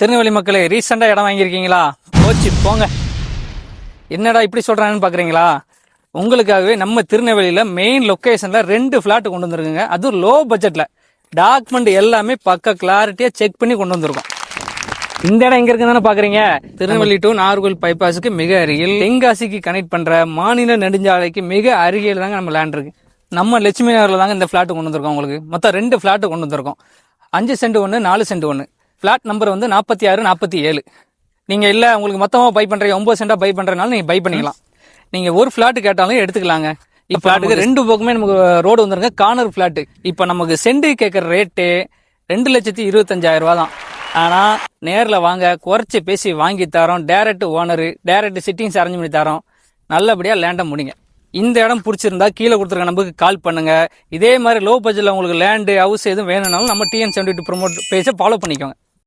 திருநெல்வேலி மக்களே ரீசெண்டாக இடம் வாங்கியிருக்கீங்களா? போச்சு போங்க. என்னடா இப்படி சொல்கிறாங்கன்னு பார்க்குறீங்களா உங்களுக்காகவே நம்ம திருநெல்வேலியில் மெயின் லொக்கேஷனில் ரெண்டு ஃப்ளாட் கொண்டு வந்துருக்குங்க. அதுவும் லோ பட்ஜெட்டில் டாக்குமெண்ட் எல்லாமே பக்க கிளாரிட்டியாக செக் பண்ணி கொண்டு வந்திருக்கோம். இந்த இடம் எங்க இருக்குன்னு பாக்குறீங்க? திருநெல்வேலி டு நாகர்கோவில் பைபாஸுக்கு மிக அருகில் தென்காசிக்கு கனெக்ட் பண்ற மாநில நெடுஞ்சாலைக்கு மிக அருகில் தாங்க நம்ம லேண்ட் இருக்கு. நம்ம லட்சுமி நகரில் தாங்க இந்த ஃப்ளாட்டு கொண்டு வந்திருக்கோம் உங்களுக்கு. மொத்தம் ரெண்டு ஃப்ளாட்டு கொண்டு வந்திருக்கோம். அஞ்சு சென்ட் ஒன்று நாலு சென்ட் ஒன்று ஃபிளாட் நம்பர் வந்து நாற்பத்தி ஆறு நாற்பத்தி ஏழு. நீங்க இல்ல உங்களுக்கு மொத்தமா பை பண்றீங்க ஒன்பது சென்டா பை பண்றதுனால நீங்க பை பண்ணிக்கலாம். நீங்க ஒரு ஃபிளாட் கேட்டாலும் எடுத்துக்கலாங்க. இப்ப ஃபிளாட்டுக்கு ரெண்டு பக்கமே நமக்கு ரோடு வந்துருங்க கார்னர் ஃபிளாட் இப்ப நமக்கு சென்ட் கேட்கற ரேட்டு ரெண்டு லட்சத்தி இருபத்தஞ்சாயிரம் ரூபா தான். ஆனா நேர்ல வாங்க குறைச்சு பேசி வாங்கி தரோம் direct owner direct sittings arrange பண்ணி தரோம். நல்லபடியா லேண்ட முடிங்க. இந்த இடம் பிடிச்சிருந்தா கீழே கொடுத்துருக்க நம்பருக்கு கால் பண்ணுங்க. இதே மாதிரி லோ பட்ஜெட்ல உங்களுக்கு லேண்டு ஹவுஸ் எதுவும் வேணும்னாலும் நம்ம டிஎன் செவன்டி டூ ப்ரோமோட் பேஜை ஃபாலோ பண்ணிக்கோங்க.